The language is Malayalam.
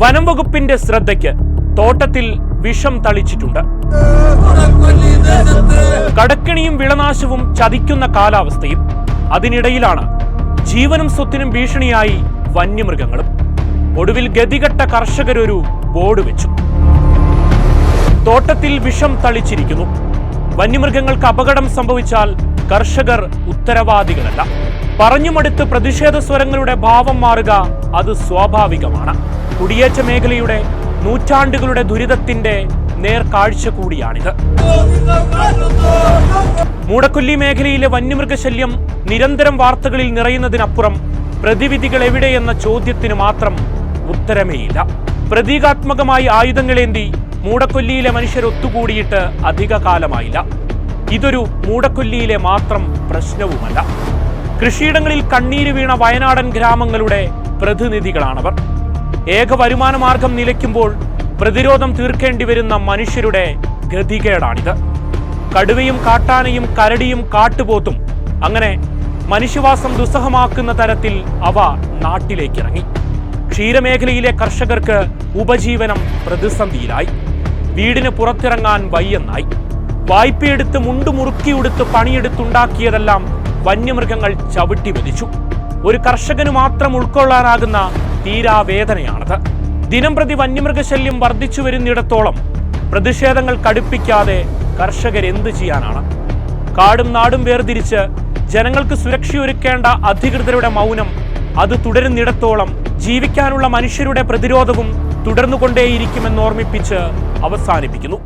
വനം വകുപ്പിന്റെ ശ്രദ്ധയ്ക്ക് തോട്ടത്തിൽ വിഷം തളിച്ചിട്ടുണ്ട്. കടക്കിണിയും വിളനാശവും ചതിക്കുന്ന കാലാവസ്ഥയും അതിനിടയിലാണ് ജീവനും സ്വത്തിനും ഭീഷണിയായി വന്യമൃഗങ്ങളും. ഒടുവിൽ ഗതികെട്ട കർഷകരൊരു ബോർഡ് വെച്ചു. തോട്ടത്തിൽ വിഷം തളിച്ചിരിക്കുന്നു. വന്യമൃഗങ്ങൾക്ക് അപകടം സംഭവിച്ചാൽ കർഷകർ ഉത്തരവാദികളല്ല. പറഞ്ഞുമടുത്ത് പ്രതിഷേധ സ്വരങ്ങളുടെ ഭാവം മാറുക അത് സ്വാഭാവികമാണ്. കുടിയേറ്റ മേഖലയുടെ നൂറ്റാണ്ടുകളുടെ ദുരിതത്തിന്റെ നേർക്കാഴ്ച കൂടിയാണിത്. മൂടക്കൊല്ലി മേഖലയിലെ വന്യമൃഗശല്യം നിരന്തരം വാർത്തകളിൽ നിറയുന്നതിനപ്പുറം പ്രതിവിധികൾ എവിടെയെന്ന ചോദ്യത്തിന് മാത്രം ഉത്തരമേയില്ല. പ്രതീകാത്മകമായി ആയുധങ്ങളേന്തി മൂടക്കൊല്ലിയിലെ മനുഷ്യർ ഒത്തുകൂടിയിട്ട് അധിക കാലമായില്ല. ഇതൊരു മൂടക്കൊല്ലിയിലെ മാത്രം പ്രശ്നവുമല്ല. കൃഷിയിടങ്ങളിൽ കണ്ണീര് വീണ വയനാടൻ ഗ്രാമങ്ങളുടെ പ്രതിനിധികളാണവർ. ഏക വരുമാന മാർഗം നിലയ്ക്കുമ്പോൾ പ്രതിരോധം തീർക്കേണ്ടി വരുന്ന മനുഷ്യരുടെ ഗതികേടാണിത്. കടുവയും കാട്ടാനയും കരടിയും കാട്ടുപോത്തും അങ്ങനെ മനുഷ്യവാസം ദുസ്സഹമാക്കുന്ന തരത്തിൽ അവ നാട്ടിലേക്കിറങ്ങി. ക്ഷീരമേഖലയിലെ കർഷകർക്ക് ഉപജീവനം പ്രതിസന്ധിയിലായി. വീടിന് പുറത്തിറങ്ങാൻ വയ്യെന്നായി. വായ്പയെടുത്ത് മുണ്ടു മുറുക്കിയെടുത്ത് പണിയെടുത്തുണ്ടാക്കിയതെല്ലാം വന്യമൃഗങ്ങൾ ചവിട്ടി വലിച്ചു ഒരു കർഷകന് മാത്രം ഉൾക്കൊള്ളാനാകുന്ന തീരാവേദനയാണത്. ദിനം പ്രതി വന്യമൃഗശല്യം വർദ്ധിച്ചു വരുന്നിടത്തോളം പ്രതിഷേധങ്ങൾ കടുപ്പിക്കാതെ കർഷകർ എന്ത് ചെയ്യാനാണ്? കാടും നാടും വേർതിരിച്ച് ജനങ്ങൾക്ക് സുരക്ഷയൊരുക്കേണ്ട അധികൃതരുടെ മൗനം അത് തുടരുന്നിടത്തോളം ജീവിക്കാനുള്ള മനുഷ്യരുടെ പ്രതിരോധവും തുടർന്നുകൊണ്ടേയിരിക്കുമെന്ന് ഓർമ്മിപ്പിച്ച് അവസാനിപ്പിക്കുന്നു.